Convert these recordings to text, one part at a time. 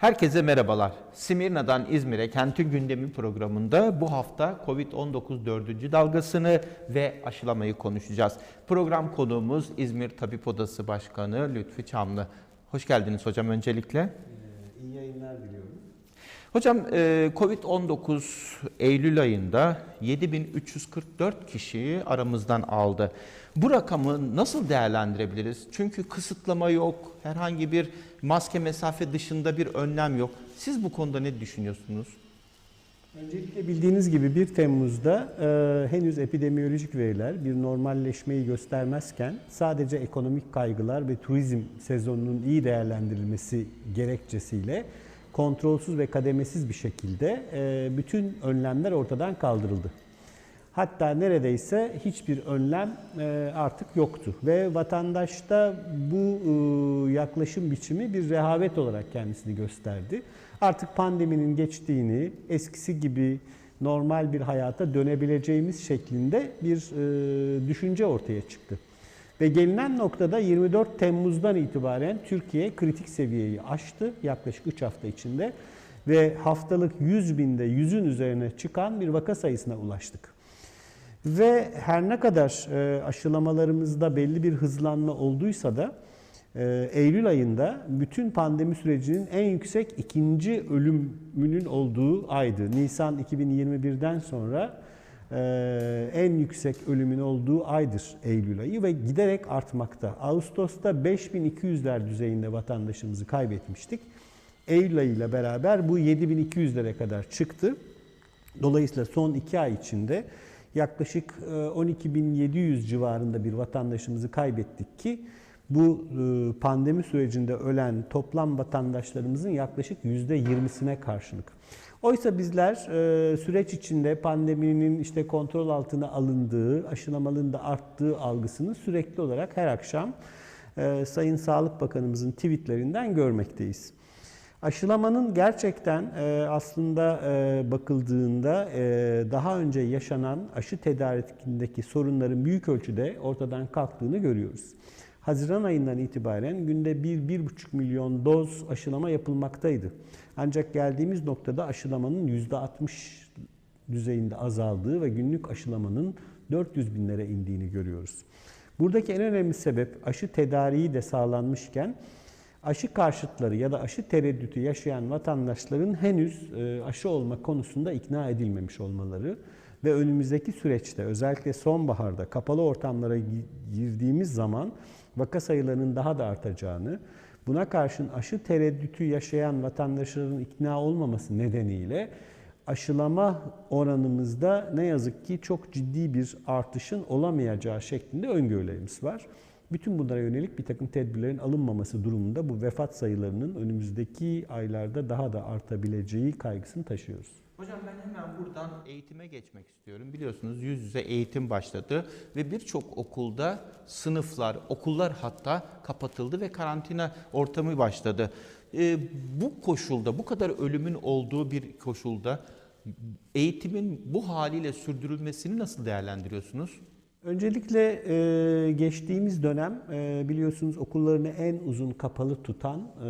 Herkese merhabalar. Simirna'dan İzmir'e Kentin Gündemi programında bu hafta Covid-19 dördüncü dalgasını ve aşılamayı konuşacağız. Program konuğumuz İzmir Tabip Odası Başkanı Lütfi Çamlı. Hoş geldiniz hocam öncelikle. İyi yayınlar diliyorum. Hocam e, Covid-19 Eylül ayında 7344 kişiyi aramızdan aldı. Bu rakamı nasıl değerlendirebiliriz? Çünkü kısıtlama yok, herhangi bir maske mesafe dışında bir önlem yok. Siz bu konuda ne düşünüyorsunuz? Öncelikle bildiğiniz gibi 1 Temmuz'da e, henüz epidemiyolojik veriler bir normalleşmeyi göstermezken sadece ekonomik kaygılar ve turizm sezonunun iyi değerlendirilmesi gerekçesiyle kontrolsüz ve kademesiz bir şekilde e, bütün önlemler ortadan kaldırıldı. Hatta neredeyse hiçbir önlem e, artık yoktu ve vatandaşta bu e, yaklaşım biçimi bir rehavet olarak kendisini gösterdi. Artık pandeminin geçtiğini, eskisi gibi normal bir hayata dönebileceğimiz şeklinde bir düşünce ortaya çıktı. Ve gelinen noktada 24 Temmuz'dan itibaren Türkiye kritik seviyeyi aştı yaklaşık 3 hafta içinde ve haftalık 100 binde 100'ün üzerine çıkan bir vaka sayısına ulaştık. Ve her ne kadar e, aşılamalarımızda belli bir hızlanma olduysa da e, Eylül ayında bütün pandemi sürecinin en yüksek ikinci ölümünün olduğu aydı. Nisan 2021'den sonra en yüksek ölümün olduğu aydır Eylül ayı ve giderek artmakta. Ağustos'ta 5200'ler düzeyinde vatandaşımızı kaybetmiştik. Eylül ayı ile beraber bu 7200'lere kadar çıktı. Dolayısıyla son iki ay içinde yaklaşık 12.700 civarında bir vatandaşımızı kaybettik ki bu pandemi sürecinde ölen toplam vatandaşlarımızın yaklaşık %20'sine karşılık. Oysa bizler süreç içinde pandeminin işte kontrol altına alındığı, aşılamalığın da arttığı algısını sürekli olarak her akşam Sayın Sağlık Bakanımızın tweetlerinden görmekteyiz. Aşılamanın gerçekten e, aslında e, bakıldığında e, daha önce yaşanan aşı tedarikindeki sorunların büyük ölçüde ortadan kalktığını görüyoruz. Haziran ayından itibaren günde 1-1,5 milyon doz aşılama yapılmaktaydı. Ancak geldiğimiz noktada aşılamanın %60 düzeyinde azaldığı ve günlük aşılamanın 400 binlere indiğini görüyoruz. Buradaki en önemli sebep aşı tedariği de sağlanmışken aşı karşıtları ya da aşı tereddütü yaşayan vatandaşların henüz e, aşı olma konusunda ikna edilmemiş olmaları ve önümüzdeki süreçte özellikle sonbaharda kapalı ortamlara girdiğimiz zaman vaka sayılarının daha da artacağını, buna karşın aşı tereddütü yaşayan vatandaşların ikna olmaması nedeniyle aşılama oranımızda ne yazık ki çok ciddi bir artışın olamayacağı şeklinde öngörülerimiz var. Bütün bunlara yönelik bir takım tedbirlerin alınmaması durumunda bu vefat sayılarının önümüzdeki aylarda daha da artabileceği kaygısını taşıyoruz. Hocam ben hemen buradan eğitime geçmek istiyorum. Biliyorsunuz yüz yüze eğitim başladı ve birçok okulda sınıflar, okullar hatta kapatıldı ve karantina ortamı başladı. Ee, bu koşulda, bu kadar ölümün olduğu bir koşulda eğitimin bu haliyle sürdürülmesini nasıl değerlendiriyorsunuz? Öncelikle e, geçtiğimiz dönem e, biliyorsunuz okullarını en uzun kapalı tutan e,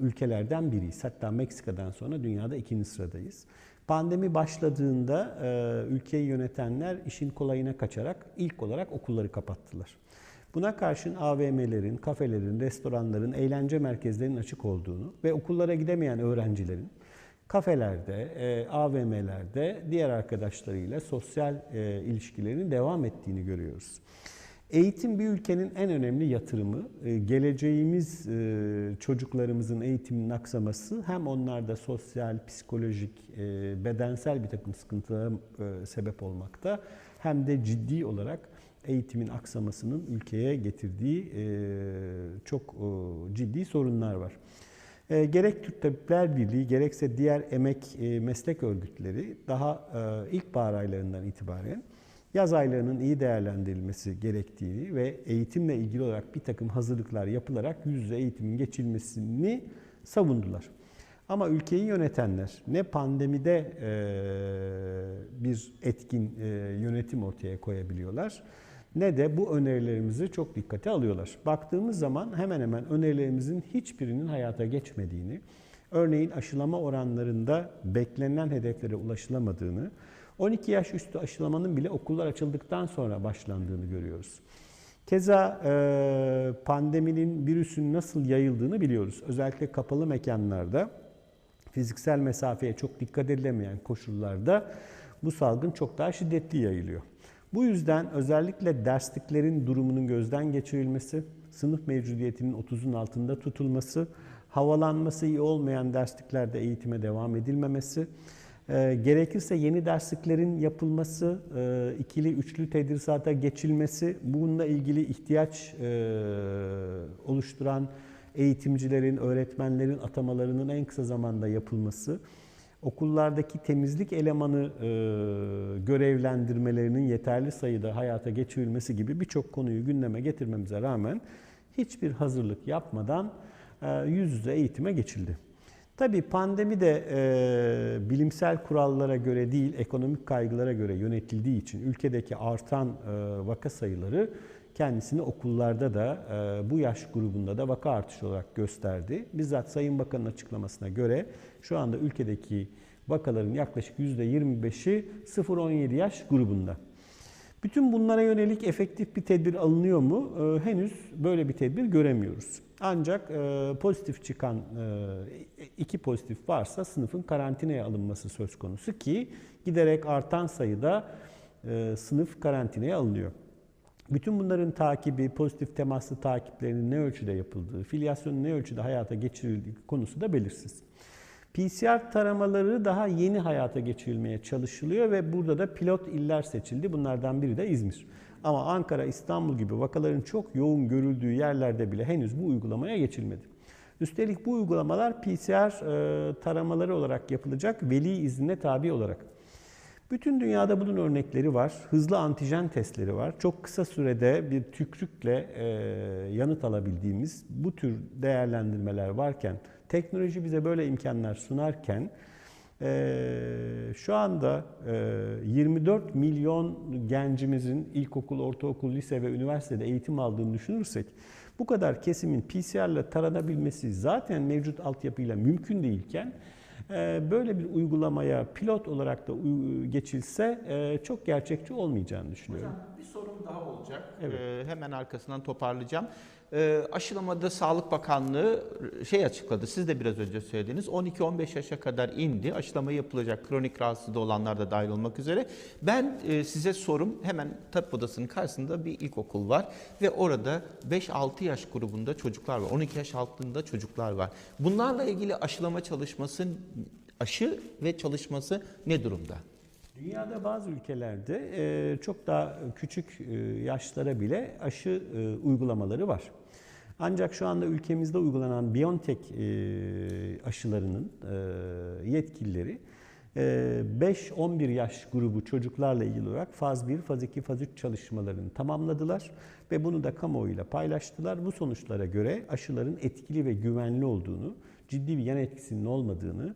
ülkelerden biriyiz. Hatta Meksika'dan sonra dünyada ikinci sıradayız. Pandemi başladığında e, ülkeyi yönetenler işin kolayına kaçarak ilk olarak okulları kapattılar. Buna karşın AVM'lerin, kafelerin, restoranların, eğlence merkezlerinin açık olduğunu ve okullara gidemeyen öğrencilerin kafelerde, e, AVM'lerde diğer arkadaşlarıyla sosyal e, devam ettiğini görüyoruz. Eğitim bir ülkenin en önemli yatırımı. E, geleceğimiz e, çocuklarımızın eğitiminin aksaması hem onlarda sosyal, psikolojik, bedensel bir takım sıkıntılara sebep olmakta hem de ciddi olarak eğitimin aksamasının ülkeye getirdiği çok ciddi sorunlar var. E, gerek Türk Tabipler Birliği gerekse diğer emek e, meslek örgütleri daha e, ilkbahar aylarından itibaren yaz aylarının iyi değerlendirilmesi gerektiğini ve eğitimle ilgili olarak bir takım hazırlıklar yapılarak yüz yüze eğitimin geçilmesini savundular. Ama ülkeyi yönetenler ne pandemide e, bir etkin e, yönetim ortaya koyabiliyorlar ne de bu önerilerimizi çok dikkate alıyorlar. Baktığımız zaman hemen hemen önerilerimizin hiçbirinin hayata geçmediğini, örneğin aşılama oranlarında beklenen hedeflere ulaşılamadığını, 12 yaş üstü aşılamanın bile okullar açıldıktan sonra başlandığını görüyoruz. Keza e, pandeminin virüsün nasıl yayıldığını biliyoruz. Özellikle kapalı mekanlarda fiziksel mesafeye çok dikkat edilemeyen koşullarda bu salgın çok daha şiddetli yayılıyor. Bu yüzden özellikle dersliklerin durumunun gözden geçirilmesi, sınıf mevcudiyetinin 30'un altında tutulması, havalanması iyi olmayan dersliklerde eğitime devam edilmemesi, e, gerekirse yeni dersliklerin yapılması, e, ikili, üçlü tedrisata geçilmesi, bununla ilgili ihtiyaç e, oluşturan eğitimcilerin, öğretmenlerin atamalarının en kısa zamanda yapılması, okullardaki temizlik elemanı e, görevlendirmelerinin yeterli sayıda hayata geçirilmesi gibi birçok konuyu gündeme getirmemize rağmen hiçbir hazırlık yapmadan e, yüz yüze eğitime geçildi. Tabii pandemi de e, bilimsel kurallara göre değil, ekonomik kaygılara göre yönetildiği için ülkedeki artan e, vaka sayıları kendisini okullarda da e, bu yaş grubunda da vaka artışı olarak gösterdi. Bizzat Sayın Bakan'ın açıklamasına göre şu anda ülkedeki vakaların yaklaşık %25'i 0-17 yaş grubunda. Bütün bunlara yönelik efektif bir tedbir alınıyor mu? Ee, henüz böyle bir tedbir göremiyoruz. Ancak e, pozitif çıkan e, iki pozitif varsa sınıfın karantinaya alınması söz konusu ki giderek artan sayıda e, sınıf karantinaya alınıyor. Bütün bunların takibi, pozitif temaslı takiplerinin ne ölçüde yapıldığı, filyasyonun ne ölçüde hayata geçirildiği konusu da belirsiz. PCR taramaları daha yeni hayata geçirilmeye çalışılıyor ve burada da pilot iller seçildi. Bunlardan biri de İzmir. Ama Ankara, İstanbul gibi vakaların çok yoğun görüldüğü yerlerde bile henüz bu uygulamaya geçilmedi. Üstelik bu uygulamalar PCR e, taramaları olarak yapılacak veli iznine tabi olarak. Bütün dünyada bunun örnekleri var. Hızlı antijen testleri var. Çok kısa sürede bir tükrükle e, yanıt alabildiğimiz bu tür değerlendirmeler varken, teknoloji bize böyle imkanlar sunarken, e, şu anda e, 24 milyon gencimizin ilkokul, ortaokul, lise ve üniversitede eğitim aldığını düşünürsek, bu kadar kesimin PCR ile taranabilmesi zaten mevcut altyapıyla mümkün değilken, böyle bir uygulamaya pilot olarak da geçilse çok gerçekçi olmayacağını düşünüyorum. Hocam bir sorum daha olacak. Evet. Ee, hemen arkasından toparlayacağım. Ee, aşılamada Sağlık Bakanlığı şey açıkladı. Siz de biraz önce söylediniz. 12-15 yaşa kadar indi. Aşılama yapılacak. Kronik rahatsızlığı olanlar da dahil olmak üzere. Ben e, size sorum hemen tabip odasının karşısında bir ilkokul var ve orada 5-6 yaş grubunda çocuklar var. 12 yaş altında çocuklar var. Bunlarla ilgili aşılama çalışması aşı ve çalışması ne durumda? Dünyada bazı ülkelerde e, çok daha küçük e, yaşlara bile aşı e, uygulamaları var. Ancak şu anda ülkemizde uygulanan BioNTech aşılarının yetkilileri 5-11 yaş grubu çocuklarla ilgili olarak faz 1, faz 2, faz 3 çalışmalarını tamamladılar ve bunu da kamuoyuyla paylaştılar. Bu sonuçlara göre aşıların etkili ve güvenli olduğunu, ciddi bir yan etkisinin olmadığını,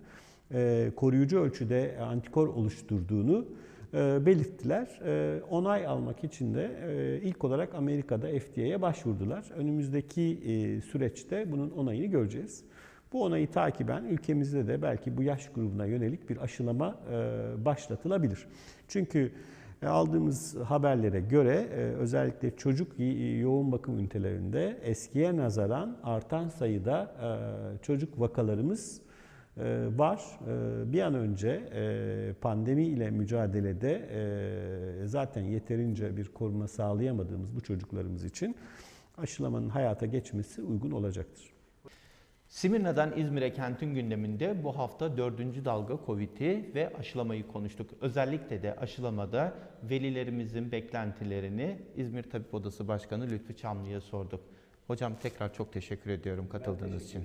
koruyucu ölçüde antikor oluşturduğunu e, belirttiler. E, onay almak için de e, ilk olarak Amerika'da FDA'ya başvurdular. Önümüzdeki e, süreçte bunun onayını göreceğiz. Bu onayı takiben ülkemizde de belki bu yaş grubuna yönelik bir aşılama e, başlatılabilir. Çünkü e, aldığımız haberlere göre e, özellikle çocuk yoğun bakım ünitelerinde eskiye nazaran artan sayıda e, çocuk vakalarımız e, var. E, Bir an önce e, pandemi ile mücadelede e, zaten yeterince bir koruma sağlayamadığımız bu çocuklarımız için aşılamanın hayata geçmesi uygun olacaktır. Simirna'dan İzmir'e kentin gündeminde bu hafta dördüncü dalga Covid'i ve aşılamayı konuştuk. Özellikle de aşılamada velilerimizin beklentilerini İzmir Tabip Odası Başkanı Lütfü Çamlı'ya sorduk. Hocam tekrar çok teşekkür ediyorum katıldığınız için.